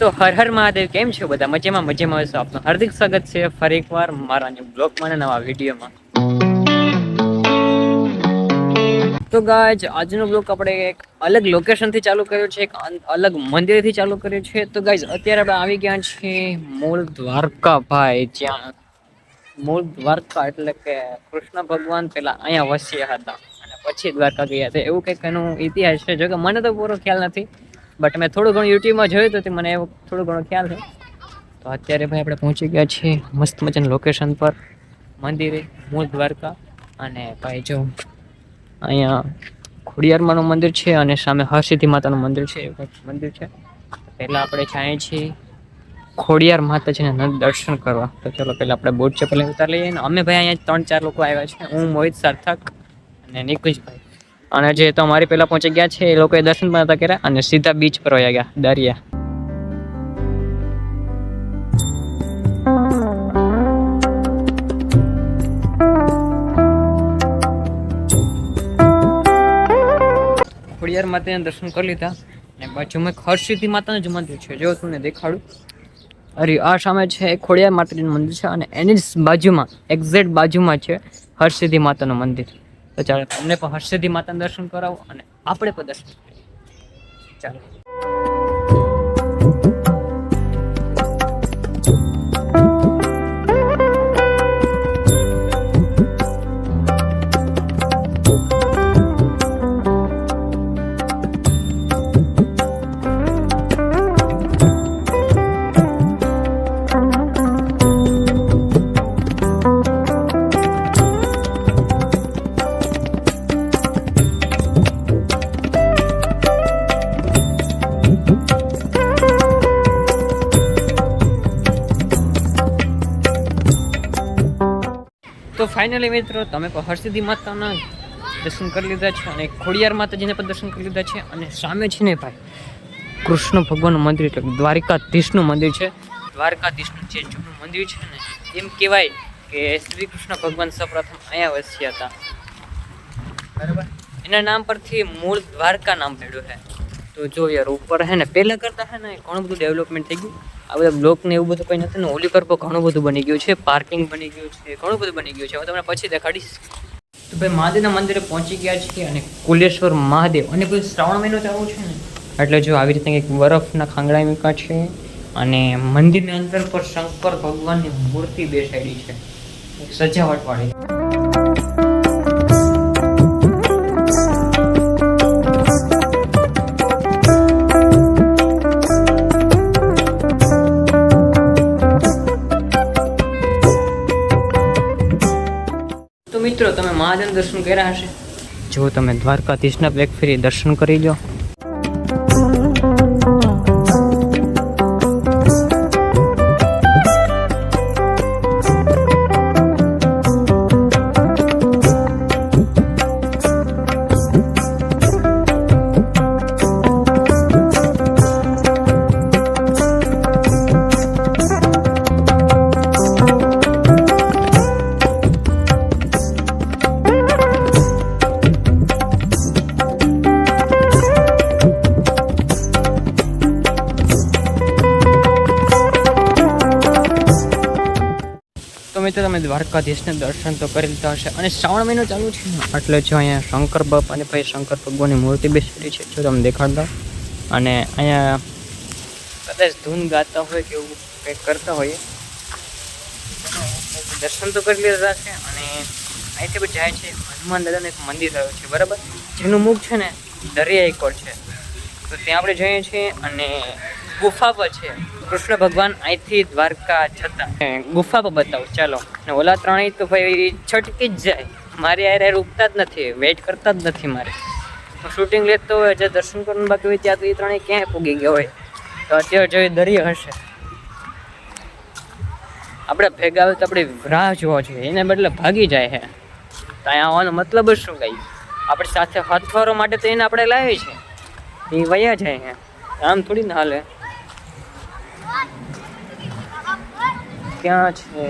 તો હર હર મહાદેવ, કેમ છો બધા? મજામાં મજામાં. હશો આપનું હાર્દિક સ્વાગત છે ફરી એકવાર મારા બ્લોગમાં અને નવા વિડીયોમાં. તો ગાજ આજનો બ્લોગ આપણે એક અલગ લોકેશનથી ચાલુ કર્યો છે, એક અલગ મંદિરથી ચાલુ કર્યો છે. તો ગાઈઝ અત્યારે આપણે આવી ગયા છીએ મૂળ દ્વારકા ભાઈ, જ્યાં મૂળ દ્વારકા એટલે કે કૃષ્ણ ભગવાન પેલા અહીંયા વસ્યા હતા. અને પછી દ્વારકા ગયા હતા. એવું કંઈક એનો ઇતિહાસ છે. જો કે મને તો પૂરો ખ્યાલ નથી. બટ મેં થોડું ઘણું યુટ્યુબમાં જોયું હતું મને એવો થોડો ઘણો ખ્યાલ છે. તો અત્યારે ભાઈ આપણે પહોંચી ગયા છીએ મસ્ત મજાના લોકેશન પર. મંદિરે, મૂળ દ્વારકા અને ભાઈ જો અહીંયા ખોડિયારમાંનું મંદિર છે અને સામે હરસિદ્ધિ માતાનું મંદિર છે, એવું મંદિર છે. પહેલાં આપણે જઈએ છીએ ખોડિયાર માતાજીને દર્શન કરવા. તો ચલો પહેલાં આપણે બોટ ચપ્પલ ઉતાર લઈએ અને અમે ભાઈ અહીંયા ત્રણ ચાર લોકો આવ્યા છે. હું, મોહિત, સાર્થક અને નિકુંજભાઈ. અને જે તો અમારી પહેલાં પહોંચી ગયા છે, એ લોકોએ દર્શન પણ હતા કર્યા અને સીધા બીચ પર વયા ગયા, દરિયા. ખોડિયાર માતાના દર્શન કરી લીધા અને બાજુમાં હરસિદ્ધિ માતાનું જ મંદિર છે. જો તમને દેખાડું. અરે, આ સામે છે એ ખોડિયાર માતાજીનું મંદિર છે અને એની જ બાજુમાં એક્ઝેક્ટ બાજુમાં છે હરસિદ્ધિ માતાનું મંદિર. તો ચાલો તમને પણ હર્ષદી માતાના દર્શન કરાવો અને આપણે પણ દર્શન કરીએ. ચાલો. ફાઇનલી મિત્રો તમે પણ હરસિદ્ધિ માતાના દર્શન કરી લીધા છે અને ખોડિયાર માતાજીને પણ દર્શન કરી લીધા છે અને સામે છે ને ભાઈ કૃષ્ણ ભગવાનનું મંદિર એટલે દ્વારિકાધીશનું મંદિર છે. દ્વારકાધીશનું જે જૂનું મંદિર છે ને એમ કહેવાય કે શ્રી કૃષ્ણ ભગવાન સૌપ્રથમ અહીંયા વસ્યા હતા. બરાબર. એના નામ પરથી મૂળ દ્વારકા નામ પડ્યું છે. તો જો યાર, ઉપર હે ને, પહેલાં કરતાં હે ને, ઘણું બધું ડેવલપમેન્ટ થઈ ગયું. આ બધા બ્લોક ને એવું બધું કંઈ નથી ને, ઓલી પર ઘણું બધું બની ગયું છે પાર્કિંગ બની ગયું છે, ઘણું બધું બની ગયું છે. હું તમને પછી દેખાડીશ. તો ભાઈ મહાદેવના મંદિરે પહોંચી ગયા છીએ અને કુલેશ્વર મહાદેવ અને કોઈ શ્રાવણ મહિનો ચાલુ છે ને? એટલે જો આવી રીતે કંઈક બરફના ખાંગડા મૂકા છે અને મંદિરની અંદર પર શંકર ભગવાનની મૂર્તિ બેસાડી છે. સજાવટવાળી. દર્શન કર્યા હશે. જો તમે દ્વારકાધીશના બેગ ફેરી દર્શન કરી લો. દ્વારકાધીશને દર્શન તો કરી લીધા હશે અને શ્રાવણ મહિનો ચાલુ છે. એટલે જો અહીંયા શંકર બાપ અને ભાઈ શંકર ભગવાનની મૂર્તિ બેસેલી છે, જો તમે દેખાડતા. અને અહીંયા કદાચ ધૂન ગાતા હોય કે એવું કંઈક કરતા હોઈએ. દર્શન તો કરી લીધા છે અને અહીંથી પણ જાય છે. હનુમાન દાદાનું એક મંદિર આવ્યું છે, બરાબર? જેનું મુખ છે ને દરિયાઈ કોટ છે. તો ત્યાં આપણે જઈએ છીએ અને ગુફા પર છે. કૃષ્ણ ભગવાન અહીંથી દ્વારકા જતા. ગુફા પર બતાવો, ચાલો. ને ઓલા ત્રણેય તો ભાઈ છટકી જ જાય. મારે યારે રૂકતા જ નથી વેઇટ કરતા જ નથી મારે. શૂટિંગ લેતો હોય જે દર્શન કરવાનું બાકી હોય, ત્યાં તો એ ત્રણેય ક્યાંય પૂગી ગયા હોય. તો અત્યારે જો એ દરિયો હશે. આપણે ભેગા હોય તો આપણે રાહ જોવા જોઈએ. એને બદલે ભાગી જાય છે તો અહીંયા આવવાનો મતલબ જ શું કહીએ આપણી સાથે હથવારો માટે તો એને આપણે લાવી છે. એ વયા જાય છે આમ થોડી ના હાલે. ક્યાં છે?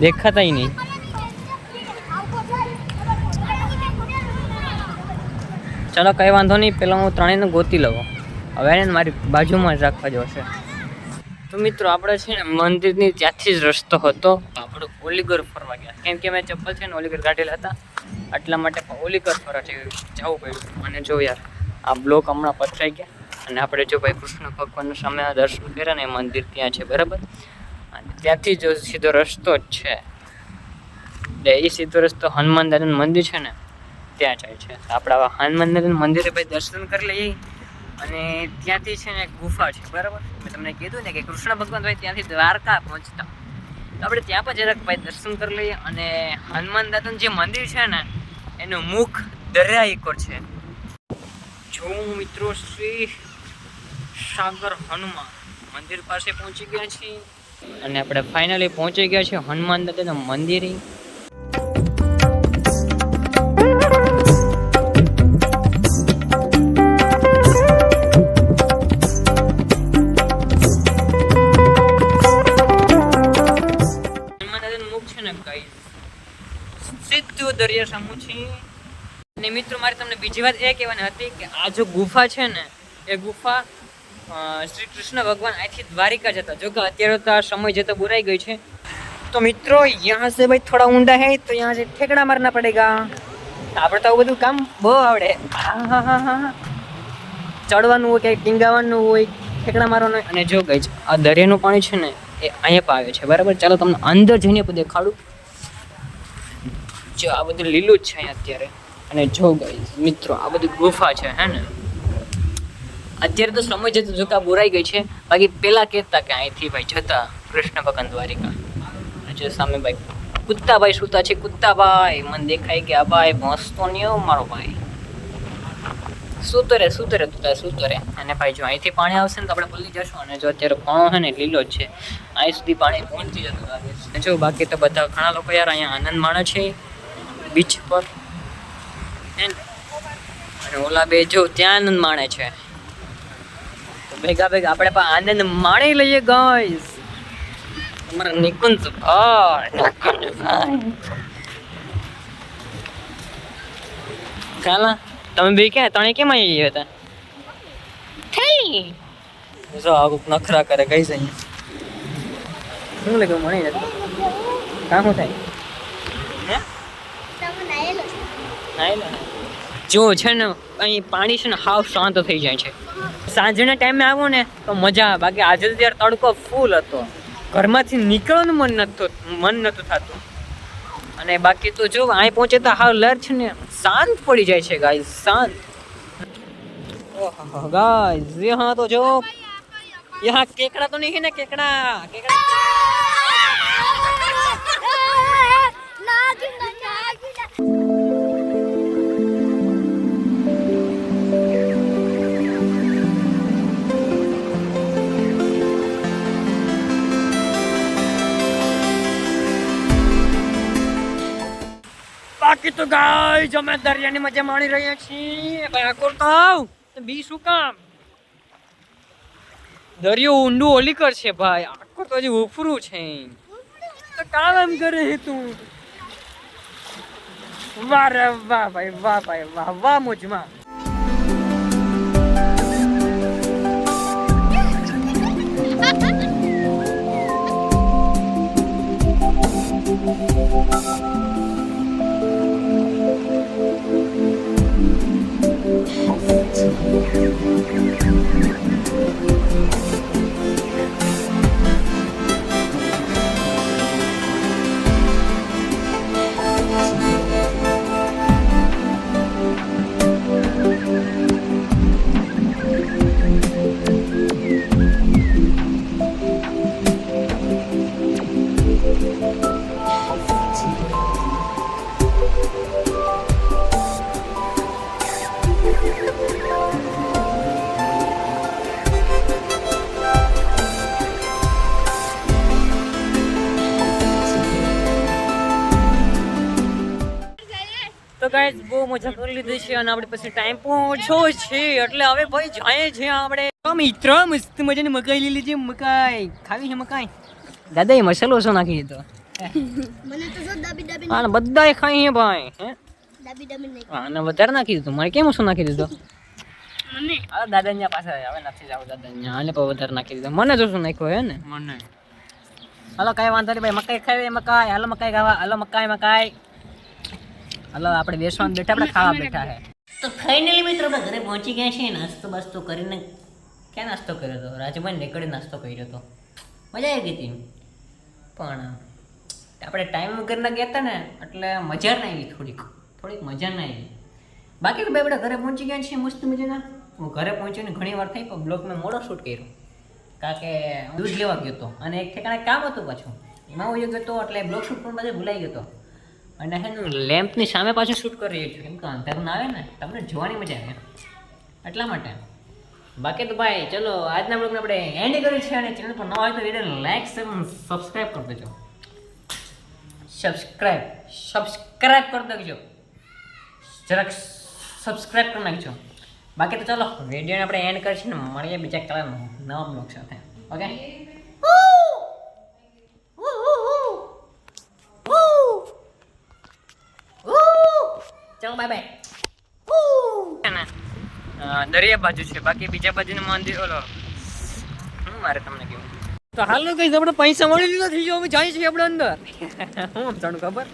દેખાતાય નહીં. ચાલો, કઈ વાંધો નહીં. પેલા હું ત્રણેયને ગોતી લઉં. હવે એને મારી બાજુમાં જ રાખવા જોશે તો મિત્રો, આપણે છે ને મંદિરની ત્યાંથી જ રસ્તો હતો. આપણે ઓલીગર ફરવા ગયા. કેમ કે મેં ચપ્પલ છે ને ઓલીગર કાઢેલા હતા. એટલા માટે ઓલીગર ફરવા જવું પડ્યું. અને જો યાર, આ બ્લોક હમણાં પથરાઈ ગયા. અને આપણે જો ભાઈ કૃષ્ણ ભગવાનના સામે દર્શન કર્યા ને મંદિર ત્યાં છે, બરાબર? અને ત્યાંથી જો સીધો રસ્તો જ છે. એટલે એ સીધો રસ્તો હનુમાન દાદાનું મંદિર છે ને, ત્યાં જાય છે. આપણા હનુમાન દાદાનું મંદિરે ભાઈ દર્શન કરી લઈએ. અને ત્યાંથી છે ને ગુફા છે, બરાબર? મેં તમને કીધું ને કે કૃષ્ણ ભગવાન ભાઈ ત્યાંથી દ્વારકા પહોંચતા. તો આપણે ત્યાં પણ જરાક ભાઈ દર્શન કરી લઈએ. અને હનુમાન દાદાનું જે મંદિર છે ને, એનું મુખ દરિયા ઉપર છે. જો મિત્રો શ્રી સાગર હનુમાન. મંદિર પાસે પહોંચી ગયા છીએ. અને આપણે ફાઇનલી પહોંચી ગયા છીએ હનુમાન દાદાના મંદિરે. સીધું દરિયા સામું છે ને મિત્રો, મારે તમને બીજી વાત એ કહેવાની હતી કે આ જો ગુફા છે ને, એ ગુફા શ્રી કૃષ્ણ ભગવાન અહીંથી દ્વારિકા જતા. જો કે અત્યારે તો આ સમય જતો બુરાઈ ગઈ છે. તો મિત્રો, યહાં સે ભાઈ થોડા ઊંડા હે, તો યહાં સે ઠેકડા મારના પડેગા. આપણે તો આવું બધું કામ બહુ આવડે. ચડવાનું હોય ક્યાંક ટીંગાવાનું હોય, ઠેકડા મારવાનું અને જો ગઈ આ દરિયાનું પાણી છે ને, એ અહીંયા પણ આવે છે. બરાબર? ચાલો તમને અંદર જઈને દેખાડું. જો આ બધું લીલું જ છે અહીંયા અત્યારે. અને જો મિત્રો, આ બધી ગુફા છે, હે ને? અત્યારે તો સમય જતો જોતા બોરાઈ ગઈ છે. બાકી પેલા કહેતા કે અહીંથી ભાઈ જતા કૃષ્ણ ભગવાન દ્વારિકા. જો સામે ભાઈ કુત્તાભાઈ સુતા છે કુત્તાભાઈ મને દેખાય કે આ ભાઈ ભોંસતો નહીં મારો ભાઈ. સૂતરે સુતરે તું સુતરે અને ભાઈ જો અહીંથી પાણી આવશે ને તો આપણે ભૂલી જશું. અને જો અત્યારે પાણો છે ને લીલો જ છે. અહીં સુધી પાણી પહોંચી જતું લાગે છે. જો બાકી તો બધા ઘણા લોકો યાર અહીંયા આનંદ માણે છે. બીચ પર? અને ઓલા બે જો ત્યાં આનંદ માણે છે. તો ભેગા ભેગા આપણે પણ આનંદ માણી લઈએ ગાઈસ તમારા નિકુંજ ભાઈ. કાલા તમે બે ક્યાં? ત્રણે કેમ આવી ગયા હતા થેલી જો આ કોક નખરા કરે કઈ જઈએ શું લાગે મને નથી? કામ થાય? હે. જો છે ને, અહીં પાણી છે ને હાવ શાંત થઈ જાય છે. સાંજના ટાઈમે આવો ને, તો મજા બાકી આજે ત્યારે તડકો ફૂલ હતો. ઘરમાંથી નીકળવાનું મન નતું મન નતું થતું. અને બાકી તો જો, અહીં પહોંચે તો હાવ લહેર છે ને, શાંત પડી જાય છે ગાય શાંત. ગાય હા તો જો. યહાં કેકડા તો નહીં ને, કેકડા કેકડા. તો ગાય અમે દરિયાની મજા માણી રહ્યા છીએ. ભાઈ આકોર તો આવ. તો બી શું કામ? દરિયો ઊંડું ઓલી કરશે ભાઈ. આખો તો હજી ઉફરું છે. તો કામ એમ કરે છે તું? વાહ રે વાહ ભાઈ વાહ ભાઈ, વાહ વાહ મુજમાં. તો ગાઈસ બહુ મજા કરી લીધી છે અને આપણે પછી ટાઈમ પહોંચો છે. એટલે હવે ભાઈ જાય છે આપણે. મિત્ર મસ્ત મજાની મકાઈ લઈ લીધી મકાઈ. ખાવી છે મકાઈ? દાદા એ મસાલો શું નાખી દીધો. મને તો જો દાબી દાબી હા બધા ખાઈ છે ભાઈ હે? દાબી દાબી નહીં. હા, અને વધારે નાખી દીધું. મારે કેમ શું નાખી દીધું? દાદા પાસે હવે નથી જાવ દાદા પણ વધારે નાખી દીધો. મને જો શું નાખ્યો હે ને? મને. હાલો કઈ વાંધો નહીં ભાઈ. મકાઈ ખાવી મકાઈ. હાલો મકાઈ ખાવા. હાલો મકાઈ મકાઈ. હાલો આપણે બેસવાનું બેઠા, આપણે ખાવા બેઠા હે. તો ફાઇનલી મિત્રો આપણે ઘરે પહોંચી ગયા છીએ, નાસ્તો બાસ્તો કરીને. ક્યાં નાસ્તો કર્યો હતો રાજભાઈ નીકળી નાસ્તો કર્યો હતો મજા આવી ગઈ હતી. પણ આપણે ટાઈમ વગરના ગયા હતા ને, એટલે મજા ના આવી થોડીક. થોડીક મજા ના આવી. બાકી તો ભાઈ આપણે ઘરે પહોંચી ગયા છીએ, મસ્ત મજાના. હું ઘરે પહોંચીને ઘણી વાર થઈ, પણ બ્લોગ મેં મોડો શૂટ કર્યો. કારણ કે દૂધ લેવા ગયો હતો અને એક ઠેકાણે કામ હતું પાછું. એમાં હું ગયો હતો એટલે બ્લોગ શૂટ પણ બધે ભૂલાઈ ગયો હતો અને હે ને લેમ્પની સામે પાછું શૂટ કરી રહ્યું છું. કેમ કે અંધારું આવે ને, તમને જોવાની મજા આવે. એટલા માટે. બાકી તો ભાઈ, ચલો, આજના બ્લોગને આપણે એન્ડ કર્યું છે અને ચેનલ પર ન હોય તો વીડિયો લાઈક સબસ્ક્રાઈબ કરી દેજો. સબસ્ક્રાઈબ સબસ્ક્રાઈબ કરી દેજો જરાક સબસ્ક્રાઈબ કરી નાખજો. બાકી તો ચલો, વિડીયોને આપણે એન્ડ કરીશું ને, મળીએ બીજા કલાક નવા બ્લોગ સાથે. Okay bye bye. દરિયા બાજુ છે. બાકી બીજા બાજુનું મંદિર ઓલો હું મારે તમને કેવું તો હાલો કઈ આપણે પૈસા મળી લીધા થઈ જાય અમે જાય છીએ આપણે અંદર. હું સમજાણું ખબર?